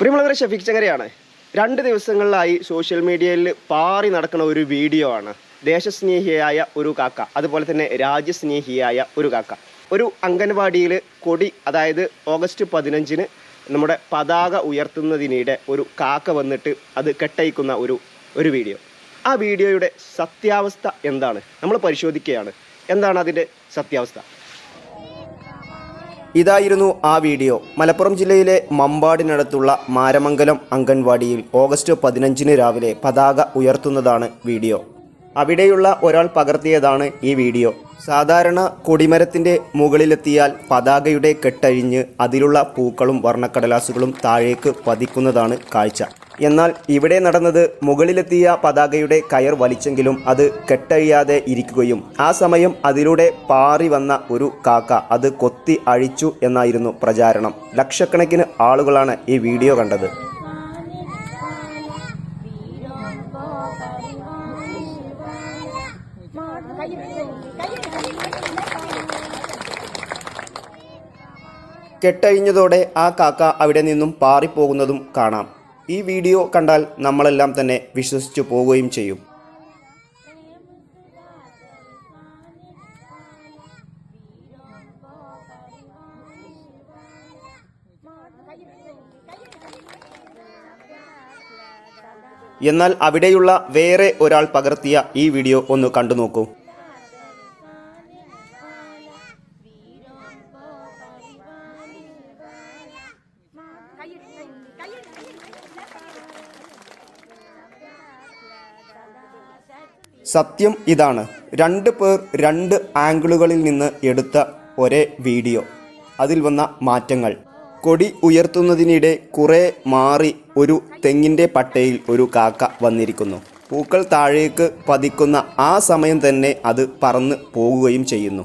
പ്രിയമുള്ളവരെ ഷഫീഖ് ചങ്ങരയാണ് രണ്ട് ദിവസങ്ങളിലായി സോഷ്യൽ മീഡിയയിൽ പാറി നടക്കുന്ന ഒരു വീഡിയോ ആണ്. ദേശസ്നേഹിയായ ഒരു കാക്ക അതുപോലെ തന്നെ രാജ്യസ്നേഹിയായ ഒരു കാക്ക. ഒരു അംഗൻവാടിയിൽ കൊടി അതായത് ഓഗസ്റ്റ് പതിനഞ്ചിന് നമ്മുടെ പതാക ഉയർത്തുന്നതിനിടെ ഒരു കാക്ക വന്നിട്ട് അത് കെട്ടയിക്കുന്ന ഒരു ഒരു വീഡിയോ ആ വീഡിയോയുടെ സത്യാവസ്ഥ എന്താണ്? നമ്മൾ പരിശോധിക്കുകയാണ്. എന്താണ് അതിന്റെ സത്യാവസ്ഥ? ഇതായിരുന്നു ആ വീഡിയോ. മലപ്പുറം ജില്ലയിലെ മമ്പാടിനടുത്തുള്ള മാരമംഗലം അംഗൻവാടിയിൽ ഓഗസ്റ്റ് പതിനഞ്ചിന് രാവിലെ പതാക ഉയർത്തുന്നതാണ് വീഡിയോ. അവിടെയുള്ള ഒരാൾ പകർത്തിയതാണ് ഈ വീഡിയോ. സാധാരണ കൊടിമരത്തിന്റെ മുകളിലെത്തിയാൽ പതാകയുടെ കെട്ടഴിഞ്ഞ് അതിലുള്ള പൂക്കളും വർണക്കടലാസുകളും താഴേക്ക് പതിക്കുന്നതാണ് കാഴ്ച. എന്നാൽ ഇവിടെ നടന്നത് മുകളിലെത്തിയ പതാകയുടെ കയർ വലിച്ചെങ്കിലും അത് കെട്ടഴിയാതെ ഇരിക്കുകയും ആ സമയം അതിലൂടെ പാറി വന്ന ഒരു കാക്ക അത് കൊത്തി അഴിച്ചു എന്നായിരുന്നു പ്രചാരണം. ലക്ഷക്കണക്കിന് ആളുകളാണ് ഈ വീഡിയോ കണ്ടത്. കെട്ടഴിഞ്ഞതോടെ ആ കാക്ക അവിടെ നിന്നും പാറിപ്പോകുന്നതും കാണാം. ഈ വീഡിയോ കണ്ടാൽ നമ്മളെല്ലാം തന്നെ വിശ്വസിച്ചു പോവുകയും ചെയ്യും. എന്നാൽ അവിടെയുള്ള വേറെ ഒരാൾ പകർത്തിയ ഈ വീഡിയോ ഒന്ന് കണ്ടു നോക്കൂ സത്യം ഇതാണ്. രണ്ട് പേർ രണ്ട് ആംഗിളുകളിൽ നിന്ന് എടുത്ത ഒരേ വീഡിയോ. അതിൽ വന്ന മാറ്റങ്ങൾ. കൊടി ഉയർത്തുന്നതിനിടെ കുറെ മാറി ഒരു തെങ്ങിന്റെ പട്ടയിൽ ഒരു കാക്ക വന്നിരിക്കുന്നു. പൂക്കൾ താഴേക്ക് പതിക്കുന്ന ആ സമയം തന്നെ അത് പറന്ന് പോകുകയും ചെയ്യുന്നു.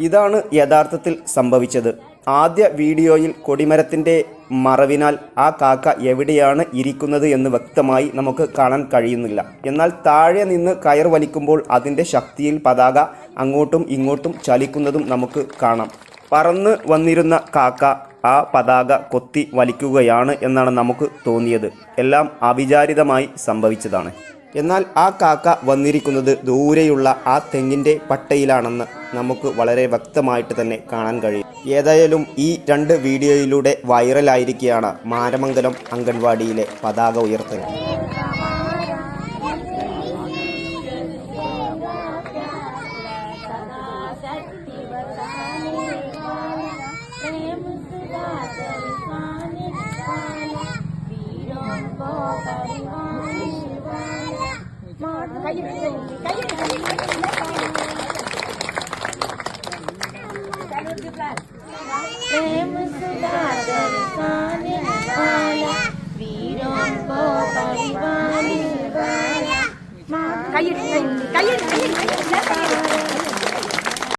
ഇതാണ് യഥാർത്ഥത്തിൽ സംഭവിച്ചത്. ആദ്യ വീഡിയോയിൽ കൊടിമരത്തിന്റെ മറവിനാൽ ആ കാക്ക എവിടെയാണ് ഇരിക്കുന്നത് എന്ന് വ്യക്തമായി നമുക്ക് കാണാൻ കഴിയുന്നില്ല. എന്നാൽ താഴെ നിന്ന് കയർ വലിക്കുമ്പോൾ അതിന്റെ ശക്തിയിൽ പതാക അങ്ങോട്ടും ഇങ്ങോട്ടും ചലിക്കുന്നതും നമുക്ക് കാണാം. പറന്ന് വന്നിരുന്ന കാക്ക ആ പതാക കൊത്തി വലിക്കുകയാണ് എന്നാണ് നമുക്ക് തോന്നിയത്. എല്ലാം അവിചാരിതമായി സംഭവിച്ചതാണ്. എന്നാൽ ആ കാക്ക വന്നിരിക്കുന്നത് ദൂരെയുള്ള ആ തെങ്ങിന്റെ പട്ടയിലാണെന്ന് നമുക്ക് വളരെ വ്യക്തമായിട്ട് തന്നെ കാണാൻ കഴിയും. ഏതായാലും ഈ രണ്ട് വീഡിയോയിലൂടെ വൈറലായിരിക്കുകയാണ് മാരമംഗലം അംഗൻവാടിയിലെ പതാക ഉയർത്തൽ. കയ്യിൽ കയ്യിൽ കയ്യിൽ